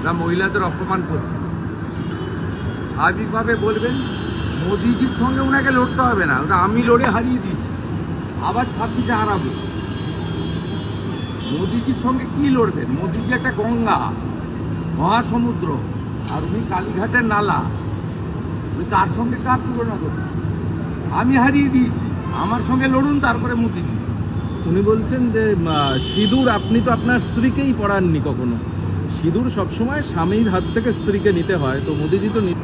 ওরা মহিলাদের অপমান করছে। স্বাভাবিকভাবে বলবেন, মোদিজির সঙ্গে ওনাকে লড়তে হবে না, ওটা আমি লড়ে হারিয়ে দিয়েছি। আবার ছাব্বিশে হারাবো। মোদিজির সঙ্গে কি লড়বেন? মোদিজি একটা গঙ্গা, মহাসমুদ্র, আর উনি কালীঘাটের নালা। উনি কার সঙ্গে কার তুলনা করবেন আমি হারিয়ে দিয়েছি, আমার সঙ্গে লড়ুন তারপরে মোদিজি। উনি বলছেন যে সিঁদুর আপনি তো আপনার স্ত্রীকেই পড়াননি কখনো। সিঁদুর সবসময় স্বামীর হাত থেকে স্ত্রীকে নিতে হয় তো মোদিজি তো নি-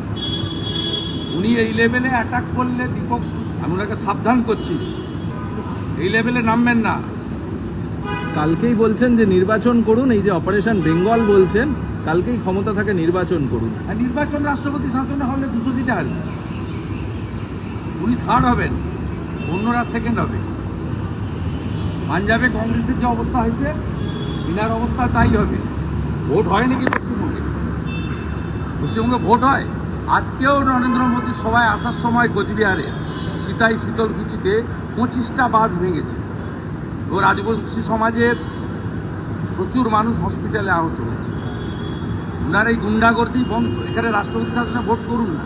উনি এই লেভেলে অ্যাটাক করলে দীপক আমি ওনাকে সাবধান করছি। এই লেভেলে নামবেন না। কালকেই বলছেন যে নির্বাচন করুন এই যে অপারেশন বেঙ্গল বলছেন কালকেই ক্ষমতা থাকে নির্বাচন করুন। আর নির্বাচন রাষ্ট্রপতি শাসনে হলে দুশো সিটে আসবে উনি থার্ড হবেন অন্যরা সেকেন্ড হবে। পাঞ্জাবে কংগ্রেসের যে অবস্থা হয়েছে ইনার অবস্থা তাই হবে। ভোট হয় নাকি পশ্চিমবঙ্গে পশ্চিমবঙ্গে ভোট হয়। আজকেও নরেন্দ্র মোদী সভায় আসার সময় কোচবিহারে সীতাই শীতলকুচিতে পঁচিশটা বাস ভেঙেছে। ও রাজবংশী সমাজের প্রচুর মানুষ হসপিটালে আহত হয়েছে। ওনার এই গুন্ডাগর্দি বন্ধ এখানে রাষ্ট্রপতি শাসনে ভোট করুন না।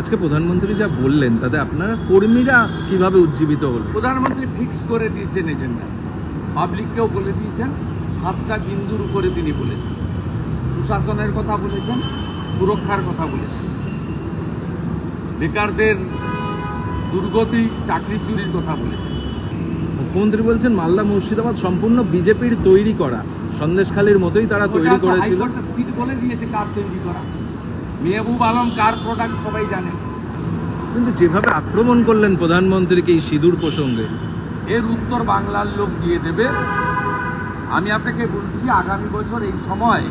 আজকে প্রধানমন্ত্রী যা বললেন তাতে আপনারা কর্মীরা কীভাবে উজ্জীবিত হল প্রধানমন্ত্রী ফিক্স করে দিয়েছেন এজেন্ডা। পাবলিককেও বলে দিয়েছেন সাতটা বিন্দুর উপরে তিনি বলেছেন। সুশাসনের কথা বলেছেন সুরক্ষার কথা বলেছেন। বেকারদের দুর্গতি চাকরি চুরির কথা বলেছেন। মুখ্যমন্ত্রী বলছেন মালদা মুর্শিদাবাদ সম্পূর্ণ বিজেপির তৈরি করা। সন্দেশখালীর মতোই তারা তৈরি করেছিল। সিট বলে দিয়েছে কার তৈরি করা। মেহবুব আলম কার প্রোডাক্ট সবাই জানে কিন্তু যেভাবে আক্রমণ করলেন প্রধানমন্ত্রীকে এই সিঁদুর প্রসঙ্গে। এর উত্তর বাংলার লোক দিয়ে দেবে। আমি আপনাকে বলছি, আগামী বছর এই সময়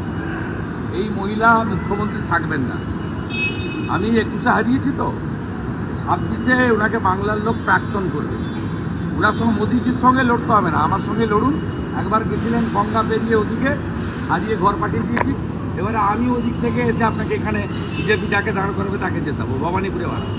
এই মহিলা মুখ্যমন্ত্রী থাকবেন না। আমি একুশে হারিয়েছি তো। ছাব্বিশে ওনাকে বাংলার লোক প্রাক্তন করবে। ওনার সঙ্গে মোদিজির সঙ্গে লড়তে হবে না। আমার সঙ্গে লড়ুন। একবার গেছিলেন গঙ্গা পেরিয়ে ওদিকে, হারিয়ে ঘর পাঠিয়ে দিয়েছি। এবারে আমি ওদিক থেকে এসে আপনাকে এখানে বিজেপি যাকে দাঁড় করবে তাকে জেতাবো, ভবানীপুরে বাড়াবো